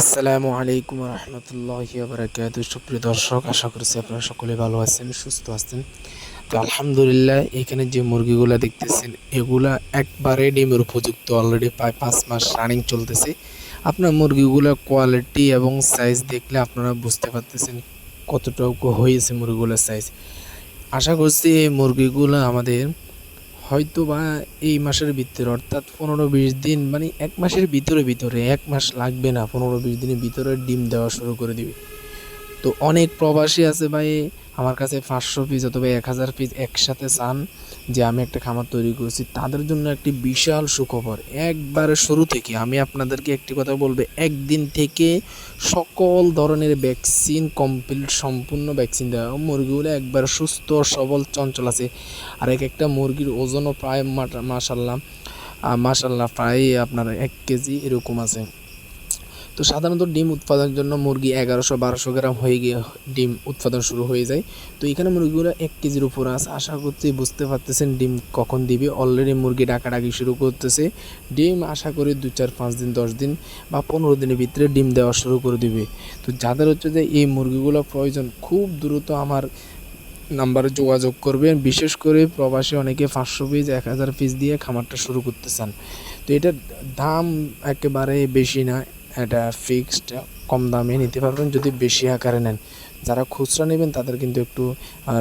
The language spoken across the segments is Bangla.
আসসালামু আলাইকুম রহমতুল্লাহ বারাকাতু সুপ্রিয় দর্শক, আশা করছি আপনারা সকলে ভালো আছেন, সুস্থ আছেন। তো আলহামদুলিল্লাহ, এখানে যে মুরগিগুলা দেখতেছেন, এগুলা একবারে ডিমের উপযুক্ত। অলরেডি প্রায় পাঁচ মাস রানিং চলতেছে। আপনার মুরগিগুলা কোয়ালিটি এবং সাইজ দেখলে আপনারা বুঝতে পারতেছেন কতটুকু হয়েছে মুরগিগুলোর সাইজ আশা করছি এই মুরগিগুলো আমাদের হয়তো বা এই মাসের ভিতরে, অর্থাৎ পনেরো বিশ দিন মানে এক মাসের ভিতরে ভিতরে, এক মাস লাগবে না পনেরো বিশ দিনের ভিতরে ডিম দেওয়া শুরু করে দিবে। তো অনেক প্রবাসী আছে ভাই, আমার কাছে পাঁচশো পিস অথবা এক হাজার পিস একসাথে চান, যে আমি একটা খামার তৈরি করছি। তাদের জন্য একটি বিশাল সুখবর। একবারে শুরু থেকে আমি আপনাদেরকে একটি কথা বলব, একদিন থেকে সকল ধরনের ভ্যাকসিন কমপ্লিট সম্পূর্ণ ভ্যাকসিন দেওয়া। মুরগিগুলো একবার সুস্থ, সবল, চঞ্চল আছে। আর এক একটা মুরগির ওজনও প্রায় মাসাল্লাহ মাসাল্লাহ প্রায় আপনার এক কেজি এরকম আছে। তো সাধারণত ডিম উৎপাদনের জন্য মুরগি এগারোশো বারোশো গ্রাম হয়ে গিয়ে ডিম উৎপাদন শুরু হয়ে যায়। তো এখানে মুরগিগুলো এক কেজির উপর আছে। আশা করছি বুঝতে পারতেছেন ডিম কখন দিবে। অলরেডি মুরগি ডাকাডাকি শুরু করতেছে। ডিম আশা করি দু, চার, পাঁচ দিন, দশ দিন বা পনেরো দিনের ভিতরে ডিম দেওয়া শুরু করে দিবে। তো যাদের হচ্ছে যে এই মুরগিগুলো প্রয়োজন, খুব দ্রুত আমার নাম্বারে যোগাযোগ করবেন। বিশেষ করে প্রবাসী অনেকে পাঁচশো পিস, এক হাজার পিস দিয়ে খামারটা শুরু করতে চান তো এটার দাম একেবারে বেশি না। এটা ফিক্সড কম দামে নিতে পারবেন। যদি বেশি আকারে নেন, যারা খুচরা নেবেন, তাদের কিন্তু একটু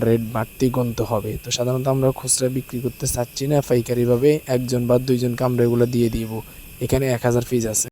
রেট বাড়তি গণতে হবে। তো সাধারণত আমরা খুচরা বিক্রি করতে চাচ্ছি না, পাইকারিভাবে একজন বা দুইজনকে আমরা এগুলো দিয়ে দিব। এখানে এক হাজার ফিজ আছে।